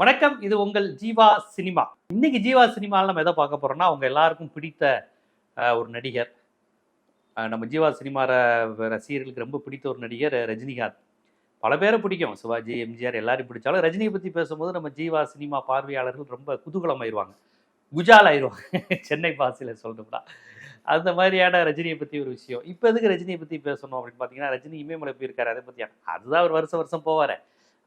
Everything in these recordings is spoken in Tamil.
வணக்கம் இது உங்கள் ஜீவா சினிமா. இன்னைக்கு ஜீவா சினிமாவில் நம்ம எதை பார்க்க போறோம்னா அவங்க எல்லாருக்கும் பிடித்த ஒரு நடிகர். நம்ம ஜீவா சினிமா ரசிகர்களுக்கு ரொம்ப பிடித்த ஒரு நடிகர் ரஜினிகாந்த். பல பேரை பிடிக்கும். சிவாஜி எம்ஜிஆர் எல்லாரையும் பிடிச்சாலும் ரஜினியை பற்றி பேசும்போது நம்ம ஜீவா சினிமா பார்வையாளர்கள் ரொம்ப குதூகலம் ஆயிடுவாங்க குஜால் ஆயிடுவாங்க சென்னை பாசியில் சொல்லணும்னா. அந்த மாதிரியான ரஜினியை பற்றி ஒரு விஷயம். இப்போ எதுக்கு ரஜினியை பற்றி பேசணும் அப்படின்னு பார்த்தீங்கன்னா ரஜினி இமயமலை போயிருக்காரு அதை பற்றி அதுதான் அவர் வருஷம் வருஷம் போவார்.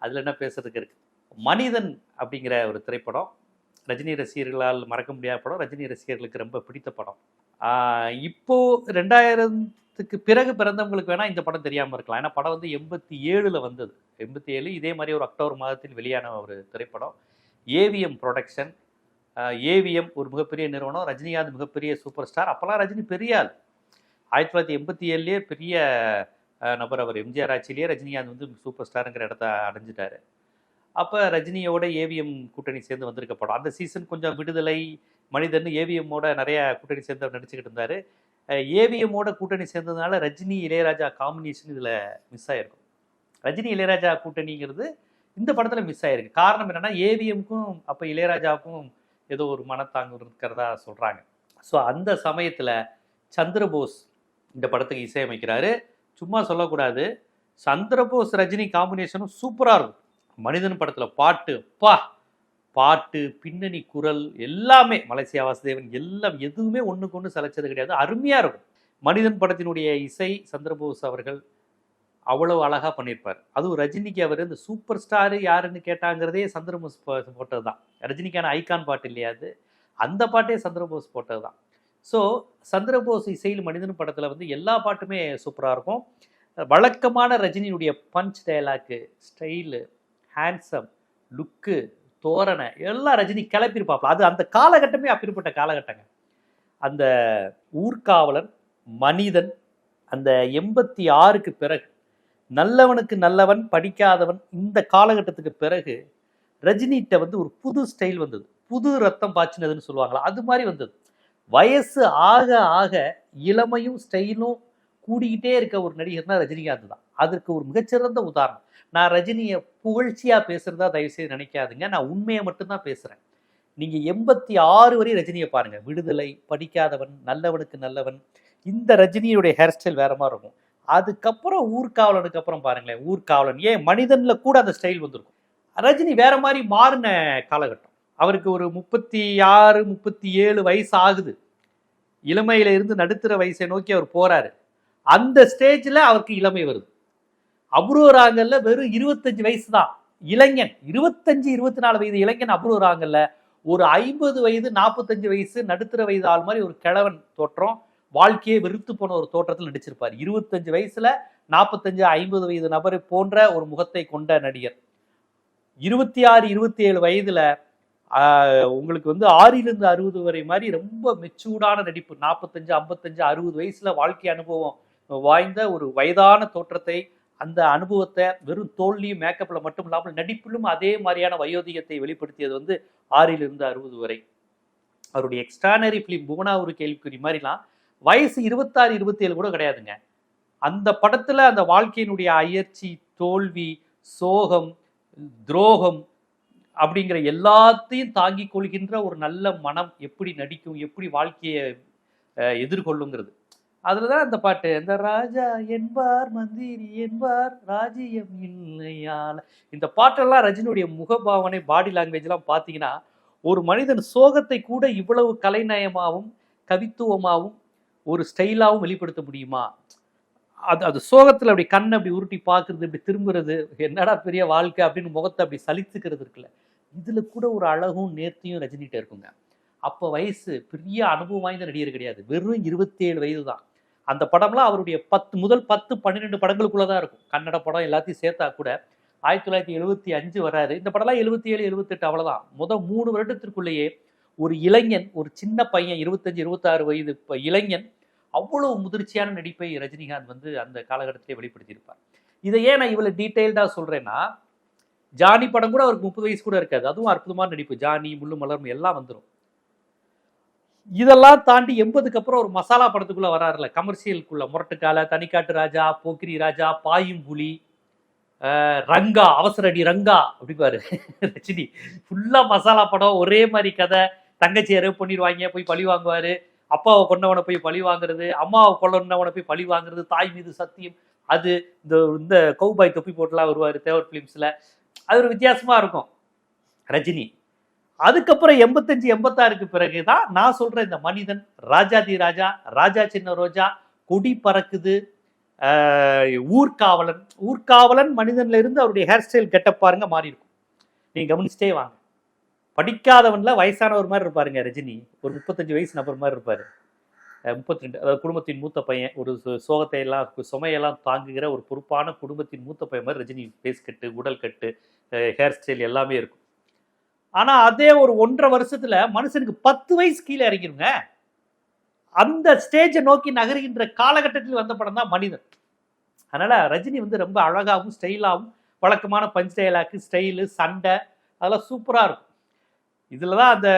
அதில் என்ன பேசுறதுக்கு இருக்குது மனிதன் அப்படிங்கிற ஒரு திரைப்படம் ரஜினி ரசிகர்களால் மறக்க முடியாத படம் ரஜினி ரசிகர்களுக்கு ரொம்ப பிடித்த படம். இப்போது இப்போ ரெண்டாயிரத்துக்கு பிறகு பிறந்தவங்களுக்கு வேணா இந்த படம் தெரியாமல் இருக்கலாம். ஏன்னா படம் வந்து எண்பத்தி ஏழில் வந்தது. எண்பத்தி ஏழு இதே மாதிரி ஒரு அக்டோபர் மாதத்தில் வெளியான ஒரு திரைப்படம். AVM production. ஏவிஎம் ஒரு மிகப்பெரிய நிறுவனம். ரஜினிகாந்த் மிகப்பெரிய சூப்பர் ஸ்டார். அப்போல்லாம் ரஜினி பெரிய ஆள் ஆயிரத்தி தொள்ளாயிரத்தி எண்பத்தி ஏழுலேயே பெரிய நபர் அவர் எம்ஜிஆர் ஆட்சியிலேயே ரஜினிகாந்த் வந்து சூப்பர் ஸ்டாருங்கிற இடத்த அடைஞ்சிட்டாரு. அப்போ ரஜினியோட ஏவிஎம் கூட்டணி சேர்ந்து வந்திருக்க படம். அந்த சீசன் கொஞ்சம் விடுதலை மனிதன் ஏவிஎம்மோட நிறைய கூட்டணி சேர்ந்து அவர் நடிச்சுக்கிட்டு இருந்தார். ஏவிஎம்மோட கூட்டணி சேர்ந்ததுனால ரஜினி இளையராஜா காம்பினேஷன் இதில் மிஸ் ஆயிருக்கும். ரஜினி இளையராஜா கூட்டணிங்கிறது இந்த படத்தில் மிஸ் ஆயிருக்கு. காரணம் என்னென்னா ஏவிஎம்க்கும் அப்போ இளையராஜாவுக்கும் ஏதோ ஒரு மனத்தாங்கு இருக்கிறதா சொல்கிறாங்க ஸோ அந்த சமயத்தில் சந்திரபோஸ் இந்த படத்துக்கு இசையமைக்கிறாரு. சும்மா சொல்லக்கூடாது. சந்திரபோஸ் ரஜினி காம்பினேஷனும் சூப்பராக இருக்கும். மனிதன் படத்தில் பாட்டு பா பாட்டு பின்னணி குரல் எல்லாமே மலேசியா வாசுதேவன் எல்லாம் எதுவுமே ஒன்றுக்கு ஒன்று சலைச்சது கிடையாது. அருமையாக இருக்கும். மனிதன் படத்தினுடைய இசை சந்திரபோஸ் அவர்கள் அவ்வளவு அழகாக பண்ணியிருப்பார். அதுவும் ரஜினிக்கு அவர் இந்த சூப்பர் ஸ்டாரு யாருன்னு கேட்டாங்கிறதே சந்திரபோஸ் போட்டது தான் ரஜினிக்கான ஐகான் பாட்டு இல்லையா அது? அந்த பாட்டே சந்திரபோஸ் போட்டது தான் ஸோ சந்திரபோஸ் இசையில் மனிதன் படத்தில் வந்து எல்லா பாட்டுமே சூப்பராக இருக்கும். வழக்கமான ரஜினியுடைய punch dialogue style handsome look தோரணை எல்லாம் ரஜினி கிளப்பியிருப்பாப்ல அது அந்த காலகட்டமே அப்படிப்பட்ட காலகட்டங்க. அந்த ஊர்காவலன் மனிதன் அந்த எண்பத்தி ஆறுக்கு பிறகு நல்லவனுக்கு நல்லவன் படிக்காதவன் இந்த காலகட்டத்துக்கு பிறகு ரஜினிகிட்ட வந்து ஒரு புது ஸ்டைல் வந்தது. புது ரத்தம் பாய்ச்சினதுன்னு சொல்லுவாங்களா? அது மாதிரி வந்தது. வயசு ஆக ஆக இளமையும் ஸ்டைலும் கூடிக்கிட்டே இருக்க ஒரு நடிகர்னா ரஜினிகாந்த் தான். அதற்கு ஒரு மிகச்சிறந்த உதாரணம். நான் ரஜினியை புகழ்ச்சியா பேசுறதா தயவுசெய்து நினைக்காதுங்க. நான் உண்மையை மட்டும்தான் பேசுறேன். நீங்க எண்பத்தி ஆறு வரை ரஜினியை பாருங்க. விடுதலை படிக்காதவன் நல்லவனுக்கு நல்லவன். இந்த ரஜினியுடைய ஹேர் ஸ்டைல் வேற மாதிரி இருக்கும். அதுக்கப்புறம் ஊர்காவலனுக்கு அப்புறம் பாருங்களேன். ஊர்காவலன். ஏன்? மனிதன்ல கூட அந்த ஸ்டைல் வந்திருக்கும். ரஜினி வேற மாதிரி மாறின காலகட்டம். அவருக்கு ஒரு முப்பத்தி ஆறு முப்பத்தி ஏழு வயசு ஆகுது. இளமையில இருந்து நடுத்தர வயசை நோக்கி அவர் போறாரு. அந்த ஸ்டேஜில் அவருக்கு இளமை வருது. அபூர்வராங்கல்ல வெறும் இருபத்தஞ்சு வயசு தான் இளைஞன் இருபத்தஞ்சு இருபத்தி நாலு வயது இளைஞன் அபூர்வராங்கல்ல ஒரு ஐம்பது வயது நாற்பத்தஞ்சு வயசு நடுத்தர வயது ஆள் மாதிரி ஒரு கிழவன் தோற்றம் வாழ்க்கையை வெறுத்து போன ஒரு தோற்றத்தில் நடிச்சிருப்பார். இருபத்தஞ்சு வயசுல நாற்பத்தஞ்சு ஐம்பது வயது நபர் போன்ற ஒரு முகத்தை கொண்ட நடிகர். இருபத்தி ஆறு இருபத்தி ஏழு வயதுல உங்களுக்கு வந்து ஆறிலிருந்து அறுபது வரை மாதிரி ரொம்ப மெச்சூர்டான நடிப்பு. நாற்பத்தஞ்சு ஐம்பத்தஞ்சு அறுபது வயசுல வாழ்க்கை அனுபவம் வாய்ந்த ஒரு வயதான தோற்றத்தை அந்த அனுபவத்தை வெறும் தோல்லியும் மேக்கப்பில் மட்டும் இல்லாமல் நடிப்பிலும் அதே மாதிரியான வயோதிகத்தை வெளிப்படுத்தியது வந்து ஆறிலிருந்து அறுபது வரை. அவருடைய எக்ஸ்ட்ரானரி ஃபிலிம் புவனா ஒரு கேள்விக்குறி மாதிரிலாம் வயசு இருபத்தாறு இருபத்தி ஏழு கூட கிடையாதுங்க. அந்த படத்தில் அந்த வாழ்க்கையினுடைய அயற்சி தோல்வி சோகம் துரோகம் அப்படிங்கிற எல்லாத்தையும் தாங்கிக் கொள்கின்ற ஒரு நல்ல மனம் எப்படி நடிக்கும் எப்படி வாழ்க்கையை எதிர்கொள்ளுங்கிறது. அதுல தான் அந்த பாட்டு இந்த ராஜா என்பார் மந்திரி என்பார் ராஜ்யம் இல்லையால. இந்த பாட்டெல்லாம் ரஜினியுடைய முகபாவனை பாடி லாங்குவேஜ்லாம் பார்த்தீங்கன்னா ஒரு மனிதன் சோகத்தை கூட இவ்வளவு கலைநயமாகவும் கவித்துவமாகவும் ஒரு ஸ்டைலாகவும் வெளிப்படுத்த முடியுமா? அது அது சோகத்தில் அப்படி கண்ணை அப்படி உருட்டி பார்க்கறது இப்படி திரும்புறது என்னடா பெரிய வாழ்க்கை? அப்படின்னு முகத்தை அப்படி சலித்துக்கிறது இருக்குல்ல. இதில் கூட ஒரு அழகும் நேர்த்தியும் ரஜினிகிட்ட இருக்குங்க. அப்போ வயசு பெரிய அனுபவம் வாய்ந்த நடிகர் கிடையாது. வெறும் இருபத்தேழு வயது தான் அந்த படம்லாம் அவருடைய பத்து முதல் பத்து பன்னிரெண்டு படங்களுக்குள்ளே தான் இருக்கும். கன்னட படம் எல்லாத்தையும் சேர்த்தா கூட ஆயிரத்தி தொள்ளாயிரத்தி எழுபத்தி அஞ்சு வராரு இந்த படம்லாம் எழுபத்தி ஏழு எழுபத்தெட்டு அவ்வளோதான் முதல் மூணு வருடத்திற்குள்ளேயே ஒரு இளைஞன் ஒரு சின்ன பையன் இருபத்தஞ்சு இருபத்தாறு வயது இப்போ இளைஞன் அவ்வளவு முதிர்ச்சியான நடிப்பை ரஜினிகாந்த் வந்து அந்த காலகட்டத்திலே வெளிப்படுத்தியிருப்பார். இதை ஏன் நான் இவ்வளோ டீட்டெயில்டாக சொல்கிறேன்னா ஜானி படம் கூட அவருக்கு முப்பது வயசு கூட இருக்காது. அதுவும் அற்புதமான நடிப்பு. ஜானி முள்ளு மலரும் எல்லாம் வந்துடும் இதெல்லாம் தாண்டி எண்பதுக்கு அப்புறம் ஒரு மசாலா படத்துக்குள்ள வராருல. கமர்ஷியலுக்குள்ள முரட்டுக்கால தனிக்காட்டு ராஜா போக்கிரி ராஜா பாயும் புலி ரங்கா அவசர அடி ரங்கா அப்படிப்பாரு ரஜினி. ஃபுல்லா மசாலா படம். ஒரே மாதிரி கதை. தங்கச்சியை ரேப் பண்ணிடுவாங்க போய் பழி வாங்குவாரு. அப்பாவை கொண்டவனை போய் பழி வாங்குறது. அம்மாவை கொல்லவனை போய் பழி வாங்குறது. தாய் மீது சத்தியம். அது இந்த இந்த கௌபாய் தொப்பி போட்டுலாம் வருவார் தேவர் ஃபிலிம்ஸில் அது ஒரு வித்தியாசமா இருக்கும். ரஜினி. அதுக்கப்புறம் எண்பத்தஞ்சு எண்பத்தாறுக்கு பிறகு தான் நான் சொல்ற இந்த மனிதன் ராஜாதி ராஜா ராஜா சின்ன ரோஜா கொடி பறக்குது ஊர்காவலன். ஊர்காவலன் மனிதன்ல இருந்து அவருடைய ஹேர் ஸ்டைல் கெட்ட பாருங்க மாறி இருக்கும். நீங்க கவனிச்சிட்டே வாங்க. படிக்காதவன்ல வயசானவர் மாதிரி இருப்பாருங்க ரஜினி. ஒரு முப்பத்தஞ்சு வயசு நபர் மாதிரி இருப்பாரு. முப்பத்தி ரெண்டு அதாவது குடும்பத்தின் மூத்த பையன் ஒரு சு- சோகத்தை எல்லாம் சுமையெல்லாம் தாங்குகிற ஒரு பொறுப்பான குடும்பத்தின் மூத்த பையன் மாதிரி ரஜினி பேஸ் கட்டு உடல் கட்டு ஹேர் ஸ்டைல் எல்லாமே இருக்கும். ஆனா அதே ஒரு ஒன்றரை வருஷத்துல மனுஷனுக்கு பத்து வயசு கீழே இறங்கிருங்க. அந்த ஸ்டேஜை நோக்கி நகருகின்ற காலகட்டத்தில் வந்த படம் தான் மனிதன். அதனால ரஜினி வந்து ரொம்ப அழகாகவும் ஸ்டைலாகவும் வழக்கமான பஞ்ச் டைலாக்கு ஸ்டைலு சண்டை அதெல்லாம் சூப்பராக இருக்கும். இதில் தான் அந்த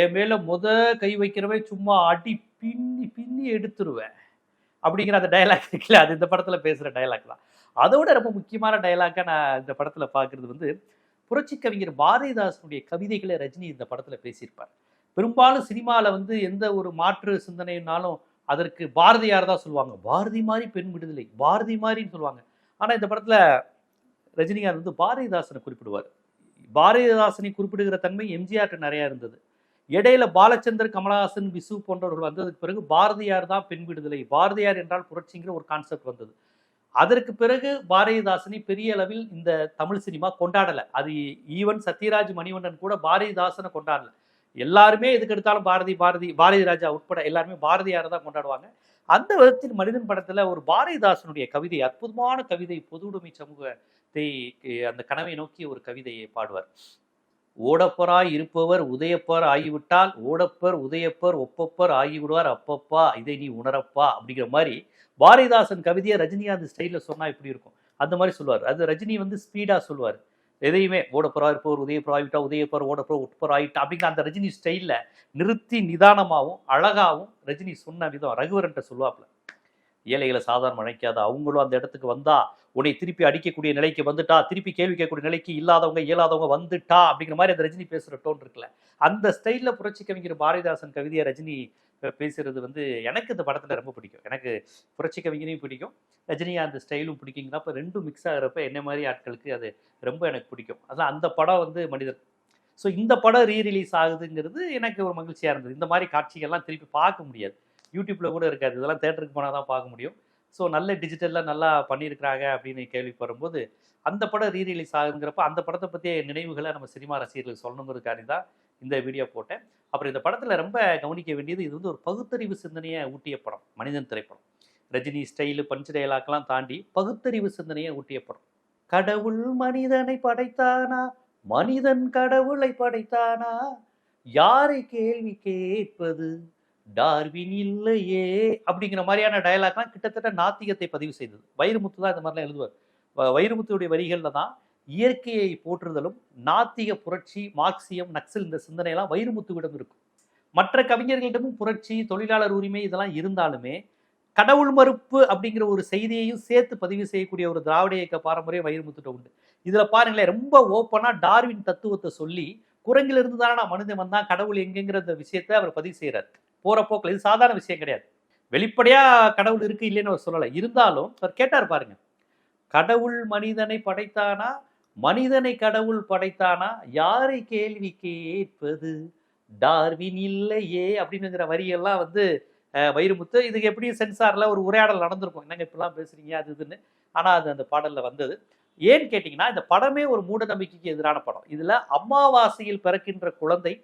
என் மேலே முத கை வைக்கிறவே சும்மா அடி பின்னி பின்னி எடுத்துருவேன் அப்படிங்கிற அந்த டயலாக் இருக்குல்ல அது இந்த படத்தில் பேசுகிற டைலாக் தான். அதோட ரொம்ப முக்கியமான டைலாக்காக நான் இந்த படத்தில் பார்க்குறது வந்து புரட்சி கவிஞர் பாரதிதாசனுடைய கவிதைகளை ரஜினி இந்த படத்தில் பேசியிருப்பார். பெரும்பாலும் சினிமாவில் வந்து எந்த ஒரு மாற்று சிந்தனைனாலும் அதற்கு பாரதியார் தான் சொல்லுவாங்க? பாரதி மாதிரி பெண் விடுதலை பாரதி மாதிரின்னு சொல்லுவாங்க. ஆனால் இந்த படத்தில் ரஜினிகாந்த் வந்து பாரதிதாசனை குறிப்பிடுவார். பாரதிதாசனை குறிப்பிடுகிற தன்மை எம்ஜிஆர்கிட்ட நிறையா இருந்தது. இடையில பாலச்சந்தர் கமலஹாசன் விசு போன்றவர்கள் வந்ததுக்கு பிறகு பாரதியார் தான் பெண் விடுதலை பாரதியார் என்றால் புரட்சிங்கிற ஒரு கான்செப்ட் வந்தது. அதற்கு பிறகு பாரதிதாசனை பெரிய அளவில் இந்த தமிழ் சினிமா கொண்டாடலை. அது ஈவன் சத்யராஜ் மணிவண்ணன் கூட பாரதிதாசனை கொண்டாடல. எல்லாருமே எதுக்கு எடுத்தாலும் பாரதி பாரதி பாரதி ராஜா உட்பட எல்லாருமே பாரதியாரை தான் கொண்டாடுவாங்க. அந்த விதத்தில் மனிதன் படத்துல ஒரு பாரதிதாசனுடைய கவிதை அற்புதமான கவிதை பொதுவுடைமை சமூகத்தை அந்த கனவை நோக்கி ஒரு கவிதையை பாடுவார். ஓடப்பராய் இருப்பவர் உதயப்பர் ஆகிவிட்டால் ஓடப்பர் உதயப்பர் ஒப்பப்பர் ஆகிவிடுவார். அப்பப்பா இதை நீ உணரப்பா அப்படிங்கிற மாதிரி பாரதிதாசன் கவிதையை ரஜினிகாந்த் ஸ்டைலில் சொன்னால் இப்படி இருக்கும். அந்த மாதிரி சொல்லுவார். அது ரஜினி வந்து ஸ்பீடாக சொல்லுவார். எதையுமே ஓடப்பரா இருப்பவர் உதயப்பர் ஆகிவிட்டா உதயப்பர் ஓடப்பர் உட்பர் ஆகிட்டா அப்படிங்கிற அந்த ரஜினி ஸ்டைலில் நிறுத்தி நிதானமாகவும் அழகாகவும் ரஜினி சொன்ன விதம் ரகுவரன்ட்ட சொல்லுவாப்ல ஏழைகளை சாதாரண அழைக்காத அவங்களும் அந்த இடத்துக்கு வந்தால் உன்னை திருப்பி அடிக்கக்கூடிய நிலைக்கு வந்துட்டா திருப்பி கேள்வி கேட்கக்கூடிய நிலைக்கு இல்லாதவங்க இயலாதவங்க வந்துட்டா அப்படிங்கிற மாதிரி அந்த ரஜினி பேசுகிற டோன் இருக்குல்ல. அந்த ஸ்டைலில் புரட்சி கவிஞர் பாரதிதாசன் கவிதையை ரஜினி பேசுகிறது வந்து எனக்கு இந்த படத்தில் ரொம்ப பிடிக்கும். எனக்கு புரட்சி கவிஞரையும் பிடிக்கும். ரஜினிகாந்த் ஸ்டைலும் பிடிக்குங்கிறப்ப ரெண்டும் மிக்ஸ் ஆகிறப்ப என்ன மாதிரி ஆட்களுக்கு அது ரொம்ப எனக்கு பிடிக்கும். அதான் அந்த படம் வந்து மனிதர். ஸோ இந்த படம் ரீ ரிலீஸ் ஆகுதுங்கிறது எனக்கு ஒரு மகிழ்ச்சியாக இருந்தது. இந்த மாதிரி காட்சிகள்லாம் திருப்பி பார்க்க முடியாது. யூடியூப்பில் கூட இருக்காது. இதெல்லாம் தேட்டருக்கு போனால் தான் பார்க்க முடியும். ஸோ நல்ல டிஜிட்டலில் நல்லா பண்ணியிருக்கிறாங்க அப்படின்னு கேள்விப்படும்போது அந்த படம் ரீ ரிலீஸ் ஆகுங்கிறப்ப அந்த படத்தை பற்றிய நினைவுகளை நம்ம சினிமா ரசிகர்களுக்கு சொல்லணுங்கிறதுக்காண்டி தான் இந்த வீடியோ போட்டேன். அப்புறம் இந்த படத்தில் ரொம்ப கவனிக்க வேண்டியது இது வந்து ஒரு பகுத்தறிவு சிந்தனையை ஊட்டிய படம் மனிதன் திரைப்படம். ரஜினி ஸ்டைலு பஞ்ச் டயலாக்லாம் தாண்டி பகுத்தறிவு சிந்தனையை ஊட்டிய படம். கடவுள் மனிதனை படைத்தானா? மனிதன் கடவுளை படைத்தானா? யாரை கேள்வி கேட்பது? டார்வின் இல்லையே அப்படிங்கிற மாதிரியான டயலாக்லாம் கிட்டத்தட்ட நாத்திகத்தை பதிவு செய்தது. வைரமுத்து தான் இந்த மாதிரிலாம் எழுதுவார். வைரமுத்துடைய வரிகளில் தான் இயற்கையை போற்றுதலும் நாத்திக புரட்சி மார்க்சியம் நக்சல் இந்த சிந்தனையெல்லாம் வைரமுத்துவிடம் இருக்கும். மற்ற கவிஞர்களிடமும் புரட்சி தொழிலாளர் உரிமை இதெல்லாம் இருந்தாலுமே கடவுள் மறுப்பு அப்படிங்கிற ஒரு செய்தியையும் சேர்த்து பதிவு செய்யக்கூடிய ஒரு திராவிட இயக்க பாரம்பரியம் வைரமுத்துட்ட உண்டு. இதில் பாருங்களேன் ரொம்ப ஓப்பனாக டார்வின் தத்துவத்தை சொல்லி குரங்கிலிருந்து தானே நான் மனிதன் வந்தான் கடவுள் எங்கேங்கிற விஷயத்தை அவர் பதிவு செய்கிறார் போகிற போக்கில் இது சாதாரண விஷயம் கிடையாது. வெளிப்படையாக கடவுள் இருக்குது இல்லைன்னு அவர் சொல்லலை. இருந்தாலும் அவர் கேட்டார் பாருங்க. கடவுள் மனிதனை படைத்தானா? மனிதனை கடவுள் படைத்தானா? யாரை கேள்வி கேட்பது? டார்வின் இல்லையே அப்படின்னுங்கிற வரியெல்லாம் வந்து வைரமுத்து இதுக்கு எப்படி சென்சாரில் ஒரு உரையாடல் நடந்திருக்கும். என்னங்க இப்படிலாம் பேசுறீங்க? அது இதுன்னு. ஆனால் அது அந்த பாடலில் வந்தது. ஏன்னு கேட்டிங்கன்னா இந்த படமே ஒரு மூட நம்பிக்கைக்கு எதிரான படம். இதில் அமாவாசையில் பிறக்கின்ற குழந்தை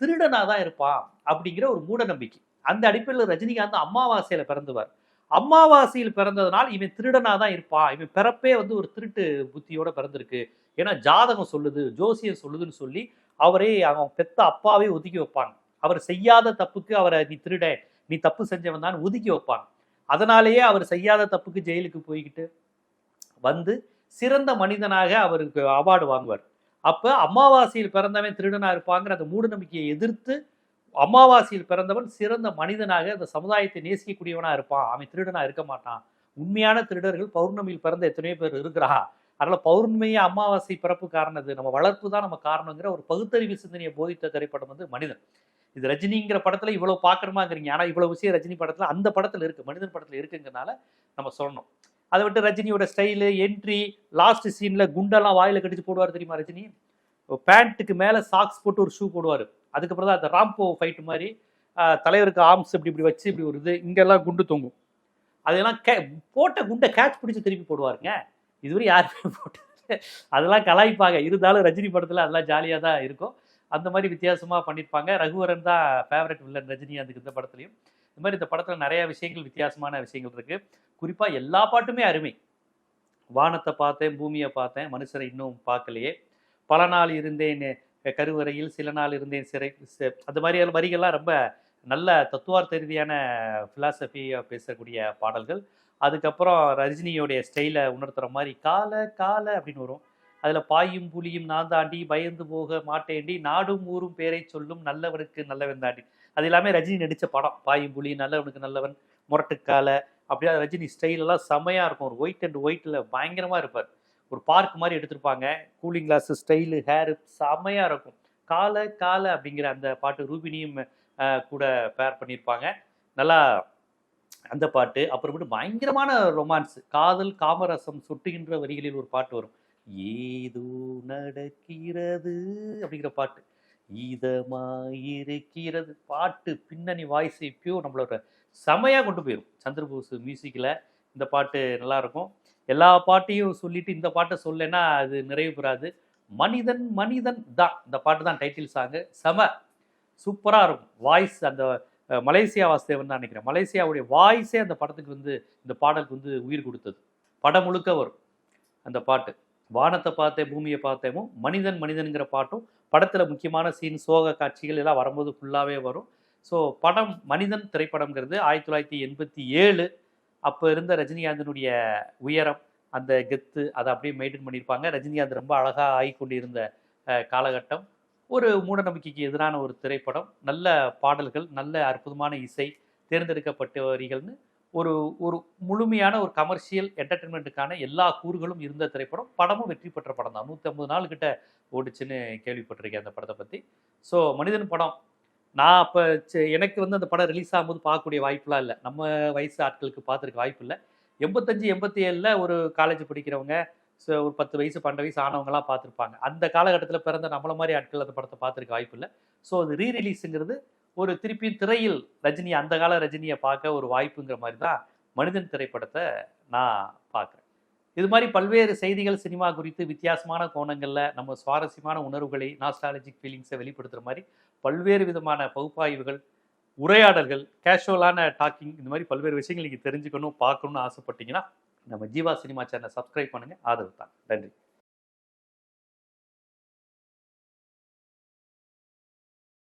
திருடனாக தான் இருப்பான் அப்படிங்கிற ஒரு மூட நம்பிக்கை அந்த அடிப்படையில் ரஜினிகாந்த் அம்மாவாசையில் பிறந்தவர். அம்மாவாசையில் பிறந்ததுனால் இவன் திருடனாக தான் இருப்பான். இவன் பிறப்பே வந்து ஒரு திருட்டு புத்தியோட பிறந்திருக்கு. ஏன்னா ஜாதகம் சொல்லுது ஜோசியம் சொல்லுதுன்னு சொல்லி அவரே அவன் பெத்த அப்பாவே ஒதுக்கி வைப்பாங்க அவர் செய்யாத தப்புக்கு அவரை நீ திருட நீ தப்பு செஞ்சவன் தான் ஒதுக்கி வைப்பாங்க அதனாலேயே அவர் செய்யாத தப்புக்கு ஜெயிலுக்கு போய்கிட்டு வந்து சிறந்த மனிதனாக அவருக்கு அவார்டு வாங்குவார். அப்போ அமாவாசையில் பிறந்தவன் திருடனாக இருப்பாங்கிற அந்த மூட நம்பிக்கையை எதிர்த்து அமாவாசையில் பிறந்தவன் சிறந்த மனிதனாக அந்த சமுதாயத்தை நேசிக்கக்கூடியவனாக இருப்பான். அவன் திருடனாக இருக்க மாட்டான். உண்மையான திருடர்கள் பௌர்ணமியில் பிறந்த எத்தனையோ பேர் இருக்கிறா அதனால் பௌர்ணமி அமாவாசை பிறப்பு காரணம் இது நம்ம வளர்ப்பு தான் நம்ம காரணங்கிற ஒரு பகுத்தறிவு சிந்தனையை போதித்த திரைப்படம் வந்து மனிதன். இது ரஜினிங்கிற படத்தில் இவ்வளோ பார்க்குறமாங்கிறீங்க ஆனால் இவ்வளோ விஷயம் ரஜினி படத்தில் அந்த படத்தில் இருக்குது மனிதன் படத்தில் இருக்குங்கிறனால நம்ம சொல்லணும். அதை விட்டு ரஜினியோட ஸ்டைலு என்ட்ரி லாஸ்ட் சீனில் குண்டெல்லாம் வாயில் கடிச்சு போடுவார் தெரியுமா ரஜினி? பேண்ட்டுக்கு மேலே சாக்ஸ் போட்டு ஒரு ஷூ போடுவார். அதுக்கப்புறம் தான் அந்த ராம்போ ஃபைட் மாதிரி தலைவருக்கு ஆர்ம்ஸ் இப்படி இப்படி வச்சு இப்படி ஒரு இது இங்கெல்லாம் குண்டு தொங்கும். அதெல்லாம் கே போட்ட குண்டை கேட்ச் பிடிச்சி திருப்பி போடுவாருங்க. இதுவரை யாருமே போட்டு அதெல்லாம் கலாய்ப்பாங்க. இருந்தாலும் ரஜினி படத்தில் அதெல்லாம் ஜாலியாக தான் இருக்கும். அந்த மாதிரி வித்தியாசமாக பண்ணியிருப்பாங்க ரகுவரன் தான் ஃபேவரட் வில்லன் அதுக்கு இந்த படத்துலையும். இந்த மாதிரி இந்த படத்தில் நிறையா விஷயங்கள் வித்தியாசமான விஷயங்கள் இருக்குது குறிப்பாக எல்லா பாட்டுமே அருமை. வானத்தை பார்த்தேன் பூமியை பார்த்தேன் மனுஷரை இன்னும் பார்க்கலையே. பல நாள் இருந்தேன் கருவறையில் சில நாள் இருந்தேன் சிறை அந்த மாதிரியான வரிகள்லாம் ரொம்ப நல்ல தத்துவார்த்த ரீதியான ஃபிலாசபியாக பேசக்கூடிய பாடல்கள். அதுக்கப்புறம் ரஜினியோடைய ஸ்டைலை உணர்த்துற மாதிரி கால கால அப்படின்னு வரும். அதில் பாயும் புலியும் நான் தாண்டி பயந்து போக மாட்டேண்டி நாடும் ஊரும் பேரை சொல்லும் நல்லவனுக்கு நல்லவன் தாண்டி. அது எல்லாமே ரஜினி நடித்த படம் பாயும் புலி நல்லவனுக்கு நல்லவன் முரட்டுக்கால அப்படியே ரஜினி ஸ்டைலெல்லாம் செம்மையாக செமையாக இருக்கும். ஒரு ஒயிட் அண்ட் ஒயிட்டில் பயங்கரமாக இருப்பார். ஒரு பார்க் மாதிரி எடுத்திருப்பாங்க. கூலிங் கிளாஸ் ஸ்டைலு ஹேரு செமையாக இருக்கும். காலை காலை அப்படிங்கிற அந்த பாட்டு ரூபினியும் கூட பேர் பண்ணியிருப்பாங்க. நல்லா அந்த பாட்டு. அப்புறமேட்டு பயங்கரமான ரொமான்ஸ் காதல் காமரசம் சொட்டுகின்ற வரிகளில் ஒரு பாட்டு வரும். ஏதோ நடக்கிறது அப்படிங்கிற பாட்டு. இதமாயிருக்கிறது. பாட்டு பின்னணி வாய்ஸ் இப்பயோ நம்மளோட செமையாக கொண்டு போயிடும் சந்திரபோஸ் மியூசிக்கில் இந்த பாட்டு நல்லா இருக்கும் எல்லா பாட்டையும் சொல்லிட்டு இந்த பாட்டை சொல்லலைன்னா அது நிறைவு பெறாது. மனிதன் மனிதன் தான் இந்த பாட்டு தான் டைட்டில் சாங்கு செம சூப்பராக இருக்கும். வாய்ஸ் அந்த மலேசியா வாசுதேவன் தான் நினைக்கிறேன். மலேசியாவுடைய வாய்ஸே அந்த படத்துக்கு வந்து இந்த பாடலுக்கு வந்து உயிர் கொடுத்தது. படம் முழுக்க வரும் அந்த பாட்டு. வானத்தை பார்த்தேன் பூமியை பார்த்தேமோ மனிதன் மனிதனுங்கிற பாட்டும் படத்தில் முக்கியமான சீன் சோக காட்சிகள் எல்லாம் வரும்போது ஃபுல்லாகவே வரும். ஸோ படம் மனிதன் திரைப்படம்ங்கிறது ஆயிரத்தி தொள்ளாயிரத்தி எண்பத்தி ஏழு அப்போ இருந்த ரஜினிகாந்தனுடைய உயரம் அந்த கெத்து அதை அப்படியே மெயின்டைன் பண்ணியிருப்பாங்க. ரஜினிகாந்த் ரொம்ப அழகாக ஆகி கொண்டிருந்த காலகட்டம். ஒரு மூடநம்பிக்கைக்கு எதிரான ஒரு திரைப்படம். நல்ல பாடல்கள் நல்ல அற்புதமான இசை தேர்ந்தெடுக்கப்பட்ட வரிகள்னு ஒரு ஒரு முழுமையான ஒரு கமர்ஷியல் என்டர்டெயின்மெண்ட்டுக்கான எல்லா கூறுகளும் இருந்த திரைப்படம் படமும் வெற்றி பெற்ற படம் தான். நூற்றி ஐம்பது நாள் கிட்ட ஓடிச்சுன்னு கேள்விப்பட்டிருக்கேன் அந்த படத்தை பற்றி ஸோ மனிதன் படம். நான் அப்போ எனக்கு வந்து அந்த படம் ரிலீஸ் ஆகும்போது பார்க்கக்கூடிய வாய்ப்புலாம் இல்லை. நம்ம வயசு ஆட்களுக்கு பார்த்துருக்க வாய்ப்பு இல்லை. எண்பத்தஞ்சு எண்பத்தி ஏழில் ஒரு காலேஜ் படிக்கிறவங்க ஸோ ஒரு பத்து வயசு பன்னெண்டு வயசு ஆனவங்களாம் பார்த்துருப்பாங்க. அந்த காலகட்டத்தில் பிறந்த நம்மள மாதிரி ஆட்கள் அந்த படத்தை பார்த்துருக்க வாய்ப்பு இல்லை. ஸோ அது ரீ ரிலீஸுங்கிறது ஒரு திருப்பியும் திரையில் ரஜினி அந்த கால ரஜினியை பார்க்க ஒரு வாய்ப்புங்கிற மாதிரி தான் மனிதன் திரைப்படத்தை நான் பார்க்குறேன். இது மாதிரி பல்வேறு செய்திகள் சினிமா குறித்து வித்தியாசமான கோணங்களில் நம்ம சுவாரஸ்யமான உணர்வுகளை நாஸ்டாலஜிக் ஃபீலிங்ஸை வெளிப்படுத்துகிற மாதிரி பல்வேறு விதமான பகுப்பாய்வுகள் உரையாடல்கள் கேஷுவலான டாக்கிங் இந்த மாதிரி பல்வேறு விஷயங்கள் நீங்கள் தெரிஞ்சுக்கணும் பார்க்கணும்னு ஆசைப்பட்டீங்கன்னா நம்ம ஜீவா சினிமா சேனலை சப்ஸ்கிரைப் பண்ணுங்கள் ஆதரவு தான் நன்றி.